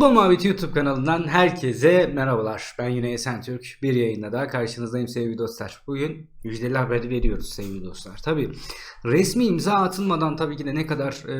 Futbol Muhabbeti YouTube kanalından herkese merhabalar. Ben yine Esentürk. Bir yayında daha karşınızdayım sevgili dostlar. Bugün müjdeli haberi veriyoruz sevgili dostlar. Tabi resmi imza atılmadan tabii ki de ne kadar e,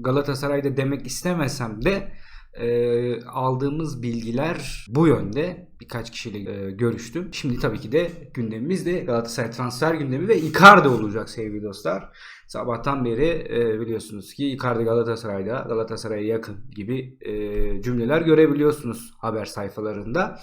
Galatasaray'da demek istemesem de e, aldığımız bilgiler bu yönde. Birkaç kişiyle e, görüştüm. Şimdi tabii ki de gündemimiz de Galatasaray transfer gündemi ve Icardi olacak sevgili dostlar. Sabahtan beri e, biliyorsunuz ki Icardi Galatasaray'da, Galatasaray'a yakın gibi e, cümleler görebiliyorsunuz haber sayfalarında.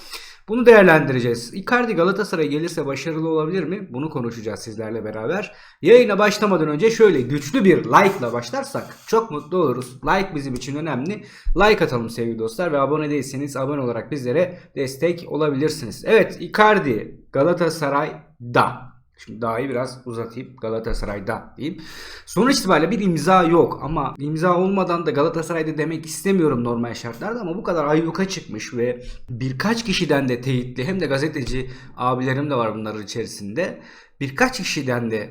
Bunu değerlendireceğiz. Icardi Galatasaray'a gelirse başarılı olabilir mi? Bunu konuşacağız sizlerle beraber. Yayına başlamadan önce şöyle güçlü bir like ile başlarsak çok mutlu oluruz. Like bizim için önemli. Like atalım sevgili dostlar ve abone değilseniz abone olarak bizlere destek olabilirsiniz. Evet Icardi Galatasaray'da. Şimdi daha iyi biraz uzatayım Galatasaray'da diyeyim. Sonuç itibariyle bir imza yok ama imza olmadan da Galatasaray'da demek istemiyorum normal şartlarda ama bu kadar ayyuka çıkmış ve birkaç kişiden de teyitli hem de gazeteci abilerim de var bunların içerisinde. Birkaç kişiden de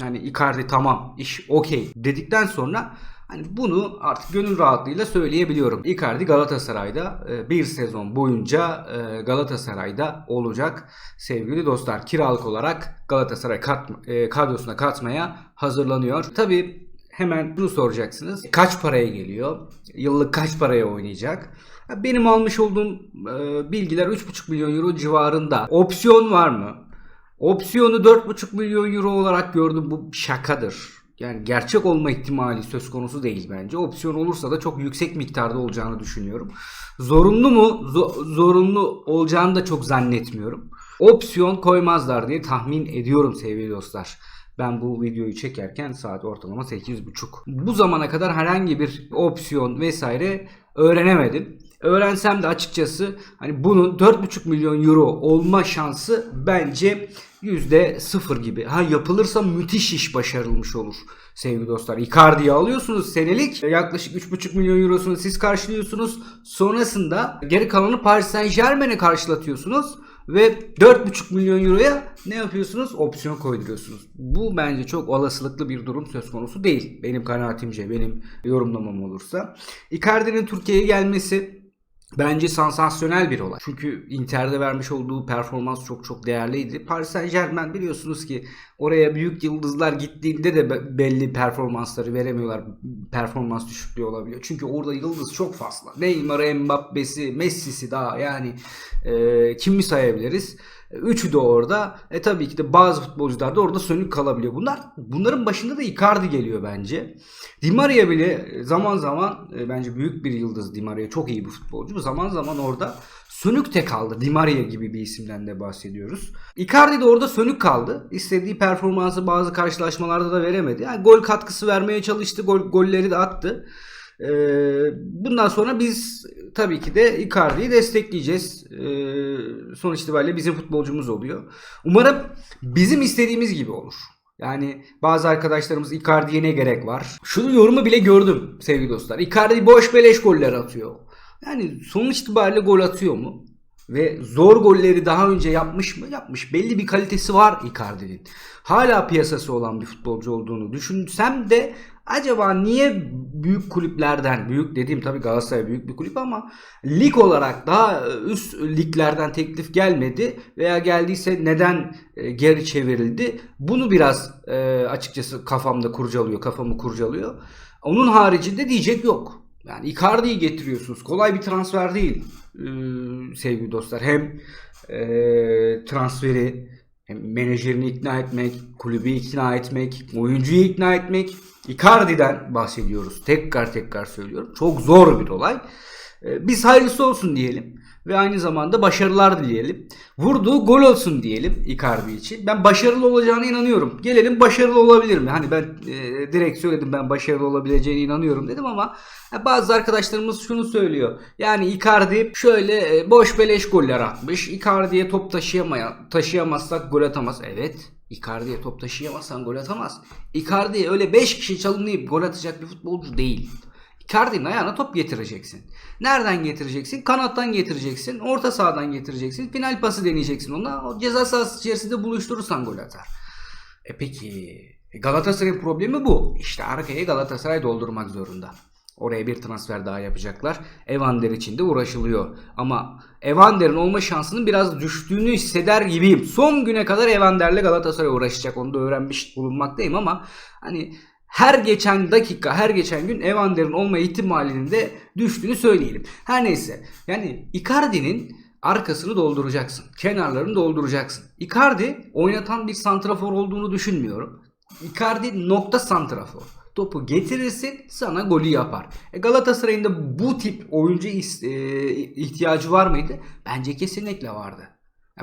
hani Icardi tamam iş okey dedikten sonra Hani bunu artık gönül rahatlığıyla söyleyebiliyorum. Icardi Galatasaray'da e, bir sezon boyunca e, Galatasaray'da olacak sevgili dostlar. Kiralık olarak Galatasaray kat, e, kadrosuna katmaya hazırlanıyor. Tabi hemen bunu soracaksınız. Kaç paraya geliyor? Yıllık kaç paraya oynayacak? Benim almış olduğum bilgiler 3,5 milyon euro civarında. Opsiyon var mı? Opsiyonu 4,5 milyon euro olarak gördüm. Bu şakadır yani gerçek olma ihtimali söz konusu değil bence. Opsiyon olursa da çok yüksek miktarda olacağını düşünüyorum. Zorunlu mu? Zo- zorunlu olacağını da çok zannetmiyorum. Opsiyon koymazlar diye tahmin ediyorum sevgili dostlar. Ben bu videoyu çekerken saat ortalama 8.30. Bu zamana kadar herhangi bir opsiyon vesaire öğrenemedim. Öğrensem de açıkçası hani bunun 4,5 milyon euro olma şansı bence yüzde sıfır gibi. Ha yapılırsa müthiş iş başarılmış olur sevgili dostlar. Icardi'yi alıyorsunuz senelik yaklaşık 3,5 milyon eurosunu siz karşılıyorsunuz. Sonrasında geri kalanı Paris Saint Germain'e karşılatıyorsunuz. Ve 4,5 milyon euroya ne yapıyorsunuz? Opsiyon koyduruyorsunuz. Bu bence çok olasılıklı bir durum söz konusu değil. Benim kanaatimce, benim yorumlamam olursa. Icardi'nin Türkiye'ye gelmesi Bence sansasyonel bir olay. Çünkü Inter'de vermiş olduğu performans çok çok değerliydi. Paris Saint Germain biliyorsunuz ki oraya büyük yıldızlar gittiğinde de belli performansları veremiyorlar. Performans düşüklüğü olabiliyor. Çünkü orada yıldız çok fazla. Neymar'ı, Mbappe'si, Messi'si daha yani e, kimi sayabiliriz? Üçü de orada. E tabii ki de bazı futbolcular da orada sönük kalabiliyor. Bunlar bunların başında da Icardi geliyor bence. Di Maria bile zaman zaman e, bence büyük bir yıldız Di Maria. Çok iyi bir futbolcu. Zaman zaman orada sönükte kaldı. Di Maria gibi bir isimden de bahsediyoruz. Icardi de orada sönük kaldı. İstediği performansı bazı karşılaşmalarda da veremedi. Yani gol katkısı vermeye çalıştı. Gol, golleri de attı. Ee, bundan sonra biz tabii ki de Icardi'yi destekleyeceğiz. Ee, sonuç itibariyle bizim futbolcumuz oluyor. Umarım bizim istediğimiz gibi olur. Yani bazı arkadaşlarımız Icardi'ye ne gerek var? Şunu yorumu bile gördüm sevgili dostlar. Icardi boş beleş goller atıyor. Yani sonuç itibariyle gol atıyor mu? Ve zor golleri daha önce yapmış mı? Yapmış. Belli bir kalitesi var Icardi'nin. Hala piyasası olan bir futbolcu olduğunu düşünsem de acaba niye büyük kulüplerden, büyük dediğim tabii Galatasaray büyük bir kulüp ama lig olarak daha üst liglerden teklif gelmedi veya geldiyse neden e, geri çevrildi? Bunu biraz e, açıkçası kafamda kurcalıyor, kafamı kurcalıyor. Onun haricinde diyecek yok. Yani Icardi'yi getiriyorsunuz. Kolay bir transfer değil ee, sevgili dostlar. Hem e, transferi menajerini ikna etmek, kulübü ikna etmek, oyuncuyu ikna etmek. Icardi'den bahsediyoruz. Tekrar tekrar söylüyorum. Çok zor bir olay. Ee, biz hayırlısı olsun diyelim ve aynı zamanda başarılar dileyelim. Vurduğu gol olsun diyelim Icardi için. Ben başarılı olacağına inanıyorum. Gelelim başarılı olabilir mi? Hani ben e, direkt söyledim ben başarılı olabileceğine inanıyorum dedim ama e, bazı arkadaşlarımız şunu söylüyor. Yani Icardi şöyle e, boş beleş goller atmış. Icardi'ye top taşıyamayan, taşıyamazsak gol atamaz. Evet. Icardi'ye top taşıyamazsan gol atamaz. Icardi öyle 5 kişi çalınlayıp gol atacak bir futbolcu değil. Icardi'nin ayağına top getireceksin. Nereden getireceksin? Kanattan getireceksin. Orta sahadan getireceksin. Final pası deneyeceksin ona. O ceza sahası içerisinde buluşturursan gol atar. E peki Galatasaray'ın problemi bu. İşte arkaya Galatasaray doldurmak zorunda. Oraya bir transfer daha yapacaklar. Evander için de uğraşılıyor. Ama Evander'in olma şansının biraz düştüğünü hisseder gibiyim. Son güne kadar Evander'le Galatasaray uğraşacak. Onu da öğrenmiş bulunmaktayım ama hani her geçen dakika, her geçen gün Evander'in olma ihtimalinin de düştüğünü söyleyelim. Her neyse. Yani Icardi'nin arkasını dolduracaksın. Kenarlarını dolduracaksın. Icardi oynatan bir santrafor olduğunu düşünmüyorum. Icardi nokta santrafor. Topu getirirsin sana golü yapar. E Galatasaray'ın da bu tip oyuncu e, ihtiyacı var mıydı? Bence kesinlikle vardı.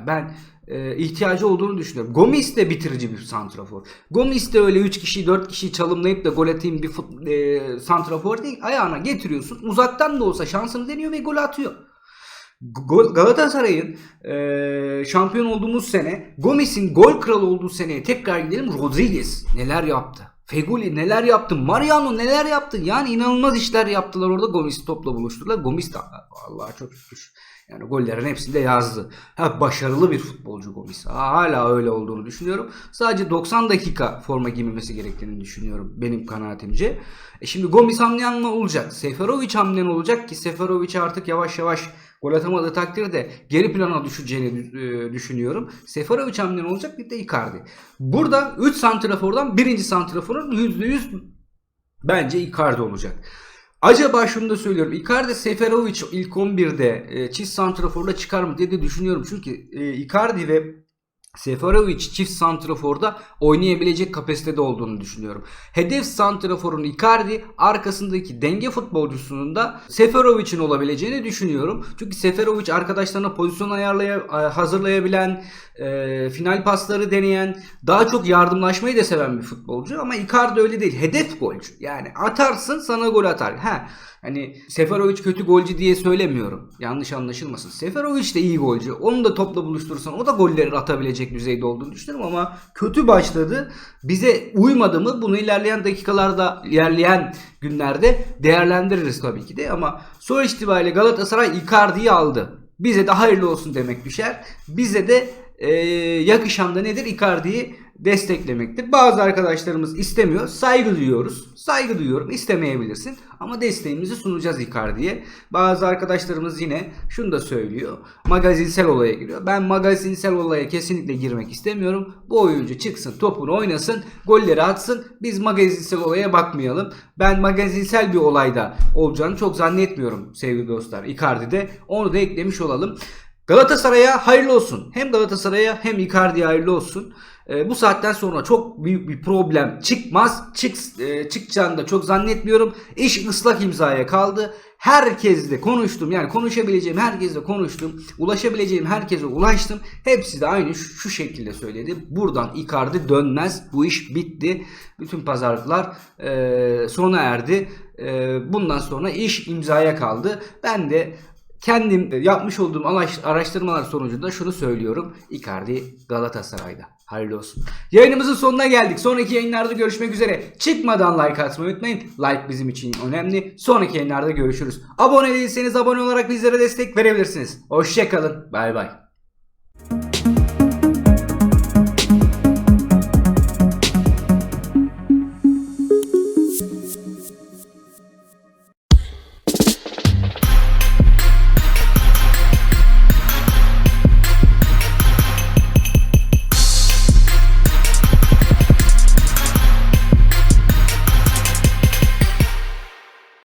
Ben e, ihtiyacı olduğunu düşünüyorum. Gomis de bitirici bir santrafor. Gomis de öyle 3 kişi 4 kişi çalımlayıp da gol atayım bir fut, e, santrafor değil. Ayağına getiriyorsun. Uzaktan da olsa şansını deniyor ve gol atıyor. Galatasaray'ın e, şampiyon olduğumuz sene Gomis'in gol kralı olduğu seneye tekrar gidelim. Rodriguez neler yaptı? Feguli neler yaptı? Mariano neler yaptı? Yani inanılmaz işler yaptılar orada. Gomis'i topla buluşturdular. Gomis de Allah'a çok şükür. Yani gollerin hepsini de yazdı. Ha, başarılı bir futbolcu Gomis. Ha, hala öyle olduğunu düşünüyorum. Sadece 90 dakika forma giymemesi gerektiğini düşünüyorum benim kanaatimce. E şimdi Gomis hamleyen olacak? Seferovic hamleyen olacak ki Seferovic artık yavaş yavaş gol atamadığı takdirde geri plana düşeceğini e, düşünüyorum. Seferovic hamleyen olacak bir de Icardi. Burada 3 santrafordan birinci santraforun %100 bence Icardi olacak. Acaba şunu da söylüyorum. Icardi Seferovic ilk 11'de e, çift santraforla çıkar mı diye de düşünüyorum. Çünkü e, Icardi ve Seferovic çift santraforda oynayabilecek kapasitede olduğunu düşünüyorum. Hedef santraforun Icardi arkasındaki denge futbolcusunun da Seferovic'in olabileceğini düşünüyorum. Çünkü Seferovic arkadaşlarına pozisyon ayarlaya hazırlayabilen, e, final pasları deneyen, daha çok yardımlaşmayı da seven bir futbolcu ama Icardi öyle değil. Hedef golcü. Yani atarsın sana gol atar. Ha Hani Seferovic kötü golcü diye söylemiyorum. Yanlış anlaşılmasın. Seferovic de iyi golcü. Onu da topla buluşturursan o da golleri atabilecek düzeyde olduğunu düşünüyorum ama kötü başladı. Bize uymadı mı bunu ilerleyen dakikalarda, ilerleyen günlerde değerlendiririz tabii ki de ama sonuç itibariyle Galatasaray Icardi'yi aldı. Bize de hayırlı olsun demek düşer. Bize de e, yakışan da nedir? Icardi'yi desteklemektir. Bazı arkadaşlarımız istemiyor. Saygı duyuyoruz. Saygı duyuyorum. İstemeyebilirsin. Ama desteğimizi sunacağız Icardi'ye. Bazı arkadaşlarımız yine şunu da söylüyor. Magazinsel olaya giriyor. Ben magazinsel olaya kesinlikle girmek istemiyorum. Bu oyuncu çıksın, topunu oynasın, golleri atsın. Biz magazinsel olaya bakmayalım. Ben magazinsel bir olayda olacağını çok zannetmiyorum sevgili dostlar. Icardi'de. Onu da eklemiş olalım. Galatasaray'a hayırlı olsun. Hem Galatasaray'a hem Icardi'ye hayırlı olsun. E, bu saatten sonra çok büyük bir problem çıkmaz. Çık, e, çıkacağını da çok zannetmiyorum. İş ıslak imzaya kaldı. Herkesle konuştum. Yani konuşabileceğim herkesle konuştum. Ulaşabileceğim herkese ulaştım. Hepsi de aynı şu, şu şekilde söyledi. Buradan Icardi dönmez. Bu iş bitti. Bütün pazarlıklar e, sona erdi. E, bundan sonra iş imzaya kaldı. Ben de kendim yapmış olduğum araş- araştırmalar sonucunda şunu söylüyorum. Icardi Galatasaray'da. Hayırlı olsun. Yayınımızın sonuna geldik. Sonraki yayınlarda görüşmek üzere. Çıkmadan like atmayı unutmayın. Like bizim için önemli. Sonraki yayınlarda görüşürüz. Abone değilseniz abone olarak bizlere destek verebilirsiniz. Hoşçakalın. Bay bay.